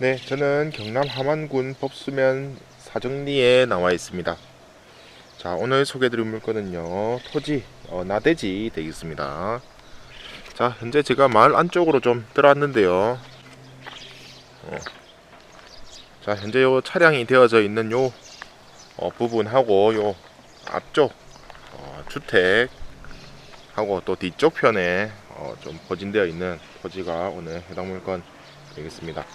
네, 저는 경남 함안군 법수면 사정리에 나와 있습니다. 자, 오늘 소개드릴 물건은요, 토지, 어, 나대지 되겠습니다. 자, 현재 제가 마을 안쪽으로 좀 들어왔는데요. 어, 자, 현재 요 차량이 되어져 있는 요 어, 부분하고 요 앞쪽 어, 주택 하고 또 뒤쪽 편에 어, 좀 포진되어 있는 토지가 오늘 해당 물건 되겠습니다.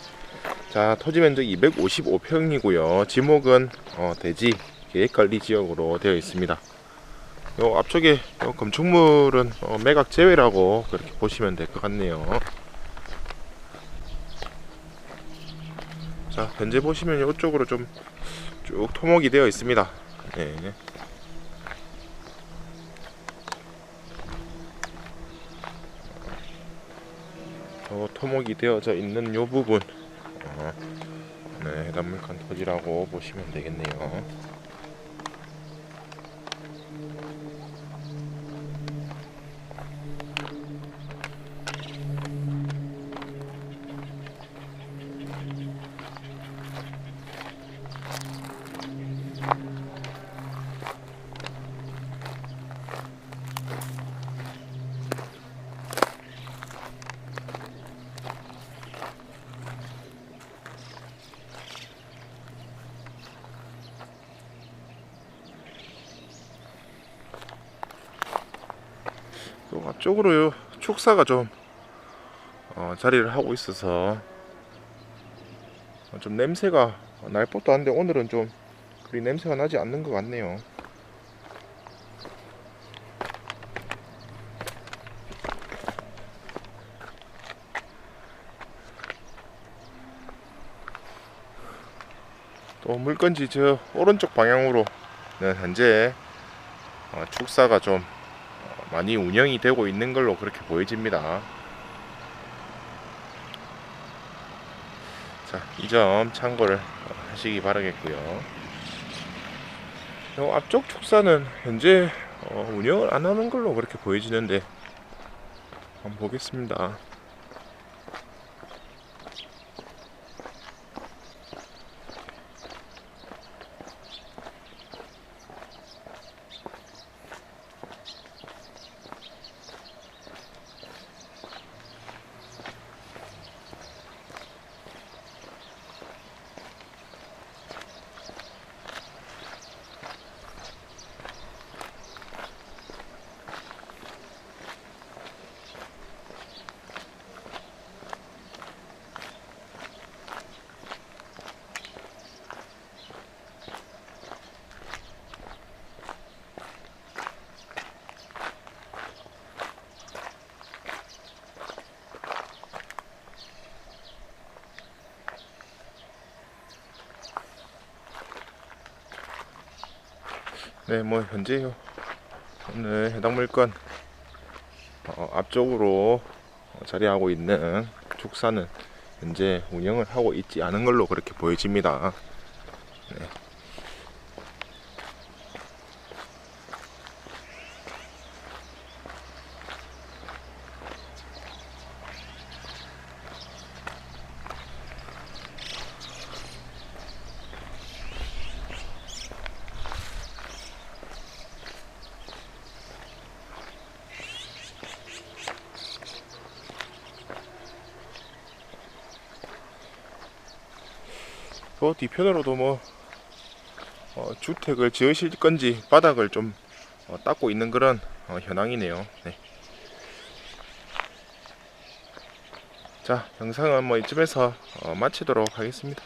자, 토지 면적 255평이고요. 지목은 어, 대지 계획관리 지역으로 되어 있습니다. 요 앞쪽에 요 건축물은 어, 매각 제외라고 그렇게 보시면 될 것 같네요. 자, 현재 보시면 이쪽으로 좀 쭉 토목이 되어 있습니다. 네. 어, 토목이 되어져 있는 요 부분 어, 물건 토지라고 보시면 되겠네요. 또 앞쪽으로 요 축사가 좀 어, 자리를 하고 있어서 어, 좀 냄새가 날 법도 한데 오늘은 좀 그리 냄새가 나지 않는 것 같네요. 또 물건지 저 오른쪽 방향으로 는 현재 어, 축사가 좀 어, 많이 운영이 되고 있는 걸로 그렇게 보여집니다. 자, 이 점 참고를 어, 하시기 바라겠고요. 요 앞쪽 축사는 현재 어, 운영을 안 하는 걸로 그렇게 보여지는데 한번 보겠습니다. 네, 뭐 현재 오늘 해당 물건 어, 앞쪽으로 어, 자리하고 있는 축사는 현재 운영을 하고 있지 않은 걸로 그렇게 보여집니다. 네. 그 뒤편으로도 뭐 어, 주택을 지으실 건지 바닥을 좀 어, 닦고 있는 그런 어, 현황이네요. 네. 자, 영상은 뭐 이쯤에서 어, 마치도록 하겠습니다.